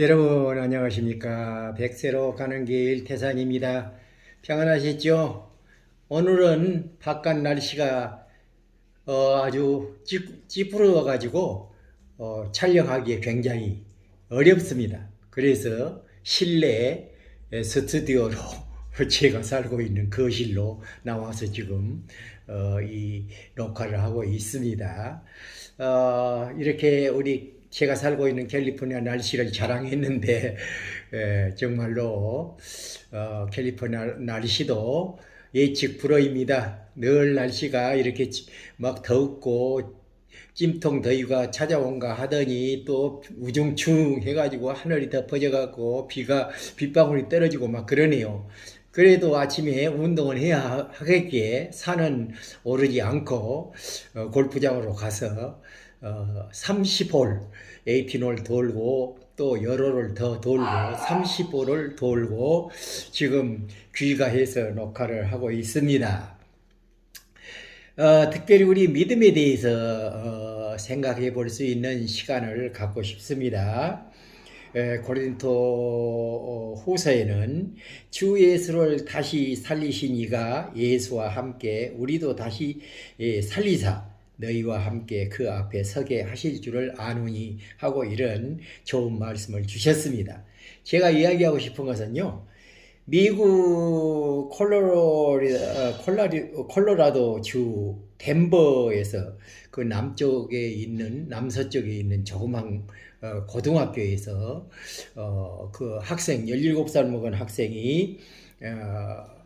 여러분 안녕하십니까? 백세로 가는 길 태산입니다. 평안하셨죠? 오늘은 바깥 날씨가 어, 아주 찌- 찌푸러 가지고 어, 촬영하기에 굉장히 어렵습니다. 그래서 실내 스튜디오로 제가 살고 있는 거실로 나와서 지금 어, 이 녹화를 하고 있습니다. 어, 이렇게 우리 제가 살고 있는 캘리포니아 날씨를 자랑했는데 에, 정말로 어, 캘리포니아 날씨도 예측 불허입니다. 늘 날씨가 이렇게 찌- 막 덥고 찜통 더위가 찾아온가 하더니 또 우중충 해가지고 하늘이 덮어져갖고 비가 빗방울이 떨어지고 막 그러네요. 그래도 아침에 운동을 해야 하겠기에 산은 오르지 않고 어, 골프장으로 가서 어, 30홀 18홀 돌고 또 홀을 더 돌고 30홀을 돌고 지금 귀가해서 녹화를 하고 있습니다. 어, 특별히 우리 믿음에 대해서 어, 생각해 볼 수 있는 시간을 갖고 싶습니다. 에, 고린토 어, 후서에는 주 예수를 다시 살리신 이가 예수와 함께 우리도 다시 예, 살리사 너희와 함께 그 앞에 서게 하실 줄을 아노니 하고 이런 좋은 말씀을 주셨습니다. 제가 이야기하고 싶은 것은요. 미국 콜로리, 어, 콜라리, 콜로라도 주 덴버에서 그 남쪽에 있는 남서쪽에 있는 조그만 어, 고등학교에서 어, 그 학생 17살 먹은 학생이 어,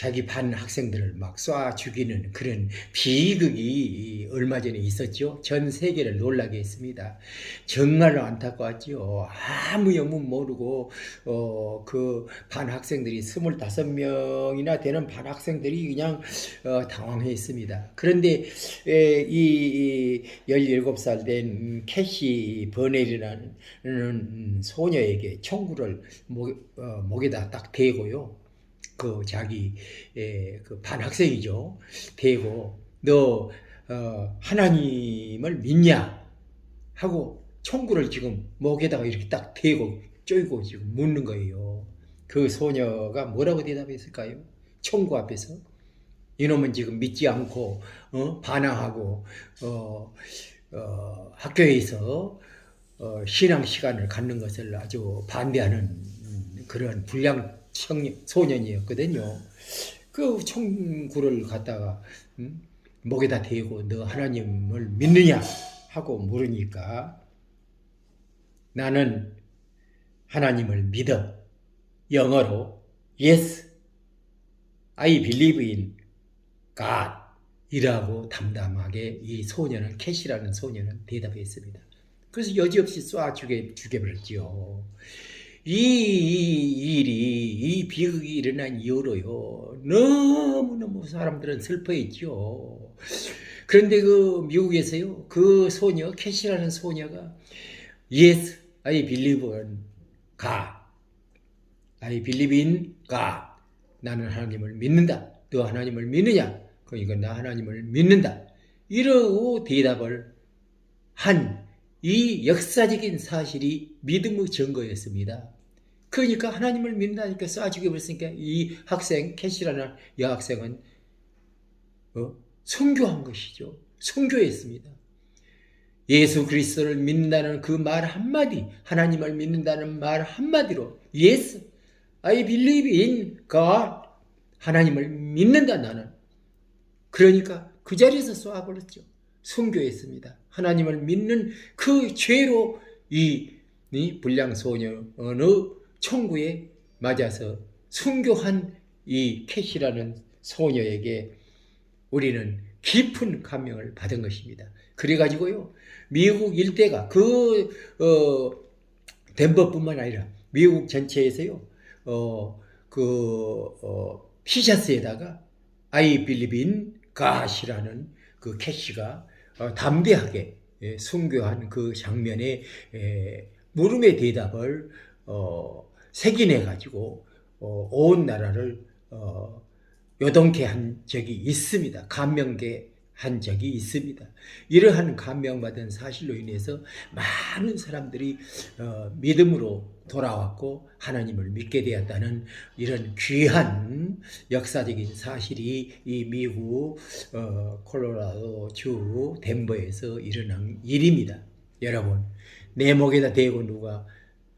자기 반 학생들을 막 쏴 죽이는 그런 비극이 얼마 전에 있었죠. 전 세계를 놀라게 했습니다. 정말로 안타까웠죠. 아무 영문 모르고 어, 그 반 학생들이 25명이나 되는 반 학생들이 그냥 어, 당황했습니다. 그런데 에, 이, 이 17살 된 캐시 버넬이라는 음, 소녀에게 총구를 목, 어, 목에다 딱 대고요. 그 자기 예, 그 반학생이죠. 대고 너 어, 하나님을 믿냐 하고 총구를 지금 목에다가 이렇게 딱 대고 쪼이고 지금 묻는 거예요. 그 소녀가 뭐라고 대답했을까요? 총구 앞에서 이놈은 지금 믿지 않고 어? 반항하고 어, 어, 학교에서 어, 신앙 시간을 갖는 것을 아주 반대하는 음, 그런 불량 청년, 소년이었거든요. 그 총구를 갖다가 음, 목에다 대고 너 하나님을 믿느냐 하고 물으니까 나는 하나님을 믿어 영어로 yes I believe in God 이라고 담담하게 이 소년은 캐시라는 소년은 대답했습니다. 그래서 여지없이 쏴 죽여, 죽여버렸지요. 이, 이 일이, 이 비극이 일어난 이후로요, 너무너무 사람들은 슬퍼했죠. 그런데 그 미국에서요, 그 소녀, 캐시라는 소녀가, Yes, I believe in God. I believe in God. 나는 하나님을 믿는다. 너 하나님을 믿느냐? 그러니까 나 하나님을 믿는다. 이러고 대답을 한 이 역사적인 사실이 믿음의 증거였습니다. 그러니까 하나님을 믿는다니까 쏴죽여 버렸으니까 이 학생 캐시라는 여학생은 어? 선교한 것이죠. 선교했습니다. 예수 그리스도를 믿는다는 그 말 한마디, 하나님을 믿는다는 말 한마디로 Yes, I believe in God. 하나님을 믿는다 나는. 그러니까 그 자리에서 쏘아버렸죠. 순교했습니다. 하나님을 믿는 그 죄로 이, 이 불량소녀 어느 총구에 맞아서 순교한 이 캐시라는 소녀에게 우리는 깊은 감명을 받은 것입니다. 그래가지고요, 미국 일대가 그, 어, 덴버뿐만 아니라 미국 전체에서요, 어, 그, 어, 티셔츠에다가 I believe in God이라는 그 캐시가 어, 담대하게 예, 순교한 그 장면에 예, 물음의 대답을 어, 새기내 가지고 어, 온 나라를 어, 요동케 한 적이 있습니다. 감명게 한 적이 있습니다. 이러한 감명받은 사실로 인해서 많은 사람들이 어, 믿음으로 돌아왔고 하나님을 믿게 되었다는 이런 귀한 역사적인 사실이 이 미국 어, 콜로라도 주 덴버에서 일어난 일입니다. 여러분 내 목에다 대고 누가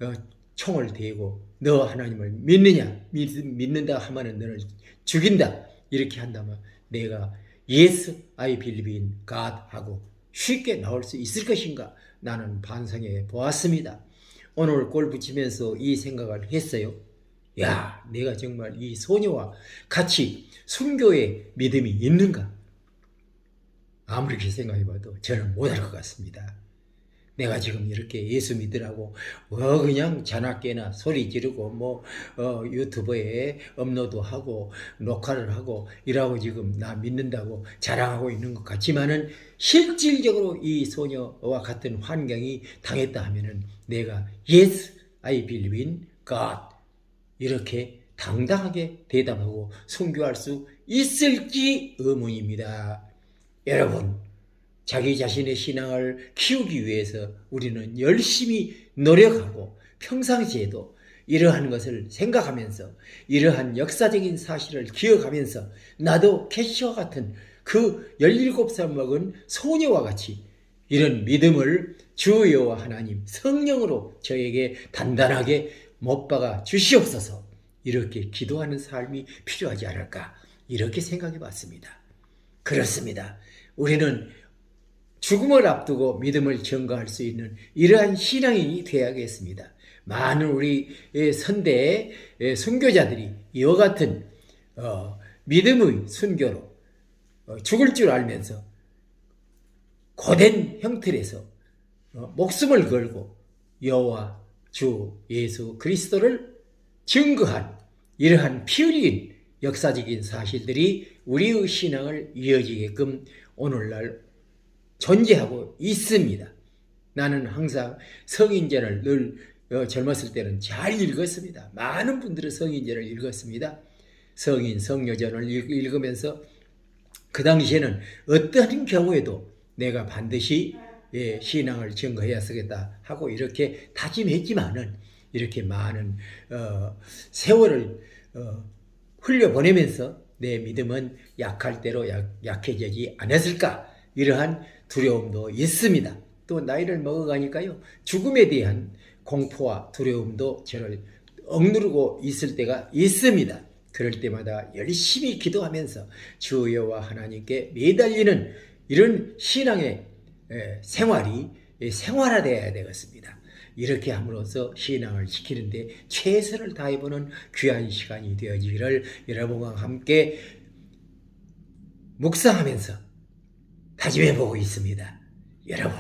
어, 총을 대고 너 하나님을 믿느냐 믿, 믿는다 하면은 너를 죽인다 이렇게 한다면 내가 Yes, I believe in God 하고 쉽게 나올 수 있을 것인가 나는 반성해 보았습니다. 오늘 골 붙이면서 이 생각을 했어요. 야, 내가 정말 이 소녀와 같이 순교의 믿음이 있는가? 아무리 생각해봐도 저는 못할 것 같습니다. 내가 지금 이렇게 예수 믿으라고 어 그냥 자나깨나 소리 지르고 뭐 어, 유튜브에 업로드하고 녹화를 하고 이라고 지금 나 믿는다고 자랑하고 있는 것 같지만은 실질적으로 이 소녀와 같은 환경이 당했다 하면은 내가 yes I believe in God 이렇게 당당하게 대답하고 순교할 수 있을지 의문입니다. 여러분 자기 자신의 신앙을 키우기 위해서 우리는 열심히 노력하고 평상시에도 이러한 것을 생각하면서 이러한 역사적인 사실을 기억하면서 나도 캐시와 같은 그 17살 먹은 소녀와 같이 이런 믿음을 주 여호와 하나님 성령으로 저에게 단단하게 못 박아 주시옵소서 이렇게 기도하는 삶이 필요하지 않을까 이렇게 생각해 봤습니다. 그렇습니다. 우리는 죽음을 앞두고 믿음을 증거할 수 있는 이러한 신앙이 되어야겠습니다. 많은 우리 선대 순교자들이 이와 같은 어, 믿음의 순교로 어, 죽을 줄 알면서 고된 형틀에서 어, 목숨을 걸고 여호와 주 예수 그리스도를 증거한 이러한 피 흘린 역사적인 사실들이 우리의 신앙을 이어지게끔 오늘날 존재하고 있습니다. 나는 항상 성인전을 늘 어, 젊었을 때는 잘 읽었습니다. 많은 분들은 성인전을 읽었습니다. 성인, 성녀전을 읽, 으면서 그 당시에는 어떠한 경우에도 내가 반드시 예, 신앙을 증거해야 쓰겠다 하고 이렇게 다짐했지만은 이렇게 많은 어, 세월을 어, 흘려보내면서 내 믿음은 약할 대로 약, 약해지지 않았을까 이러한 두려움도 있습니다. 또 나이를 먹어가니까요 죽음에 대한 공포와 두려움도 저를 억누르고 있을 때가 있습니다. 그럴 때마다 열심히 기도하면서 주 여호와 하나님께 매달리는 이런 신앙의 생활이 생활화되어야 되겠습니다. 이렇게 함으로써 신앙을 지키는데 최선을 다해보는 귀한 시간이 되어지기를 여러분과 함께 묵상하면서 다짐해 보고 있습니다. 여러분,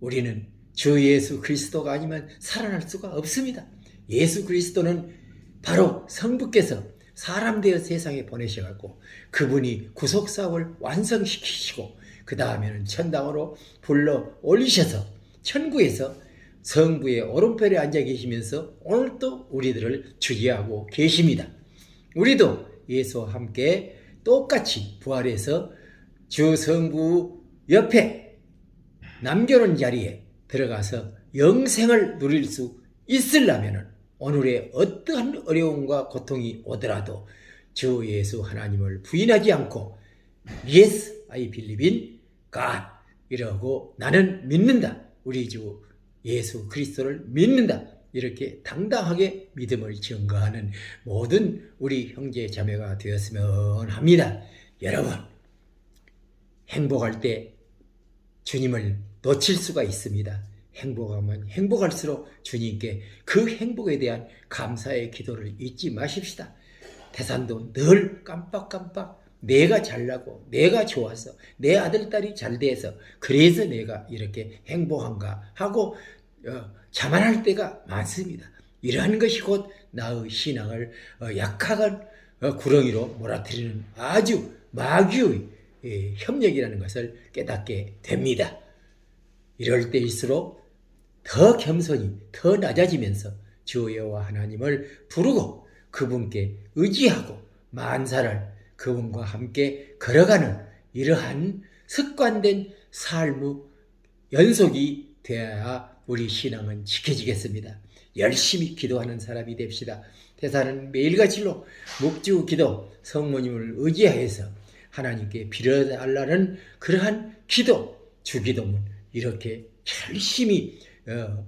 우리는 주 예수 그리스도가 아니면 살아날 수가 없습니다. 예수 그리스도는 바로 성부께서 사람 되어 세상에 보내셔갖고 그분이 구속사업을 완성시키시고 그 다음에는 천당으로 불러 올리셔서 천국에서 성부의 오른편에 앉아 계시면서 오늘도 우리들을 주지하고 계십니다. 우리도 예수와 함께 똑같이 부활해서 주 성부 옆에 남겨놓은 자리에 들어가서 영생을 누릴 수 있으려면 오늘의 어떠한 어려움과 고통이 오더라도 주 예수 하나님을 부인하지 않고 Yes, I believe in God 이러고 나는 믿는다. 우리 주 예수 그리스도를 믿는다. 이렇게 당당하게 믿음을 증거하는 모든 우리 형제 자매가 되었으면 합니다. 여러분 행복할 때 주님을 놓칠 수가 있습니다. 행복하면 행복할수록 주님께 그 행복에 대한 감사의 기도를 잊지 마십시다. 태산도 늘 깜빡깜빡 내가 잘나고 내가 좋아서 내 아들 딸이 잘 돼서 그래서 내가 이렇게 행복한가 하고 어, 자만할 때가 많습니다. 이러한 것이 곧 나의 신앙을 어, 약한 어, 구렁이로 몰아들이는 아주 마귀의 예, 협력이라는 것을 깨닫게 됩니다. 이럴 때일수록 더 겸손히 더 낮아지면서 주 여호와 하나님을 부르고 그분께 의지하고 만사를 그분과 함께 걸어가는 이러한 습관된 삶의 연속이 되어야 우리 신앙은 지켜지겠습니다. 열심히 기도하는 사람이 됩시다. 대사는 매일같이로 묵주 기도 성모님을 의지하여서 하나님께 빌어달라는 그러한 기도 주기도문 이렇게 열심히 어,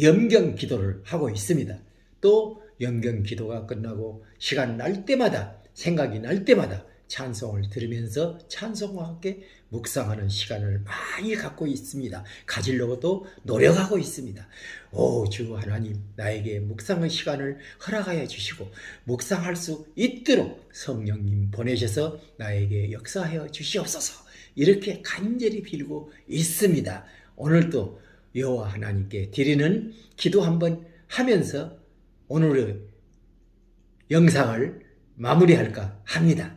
염경 기도를 하고 있습니다. 또 염경 기도가 끝나고 시간 날 때마다 생각이 날 때마다 찬송을 들으면서 찬송과 함께 묵상하는 시간을 많이 갖고 있습니다. 가지려고도 노력하고 있습니다. 오, 주 하나님, 나에게 묵상의 시간을 허락하여 주시고, 묵상할 수 있도록 성령님 보내셔서 나에게 역사하여 주시옵소서. 이렇게 간절히 빌고 있습니다. 오늘도 여호와 하나님께 드리는 기도 한번 하면서 오늘의 영상을 마무리할까 합니다.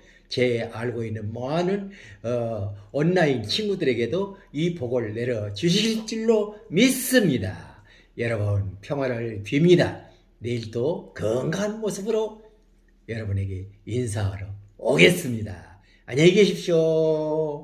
제 알고 있는 많은 어, 온라인 친구들에게도 이 복을 내려 주실 줄로 믿습니다. 여러분 평화를 빕니다. 내일 또 건강한 모습으로 여러분에게 인사하러 오겠습니다. 안녕히 계십시오.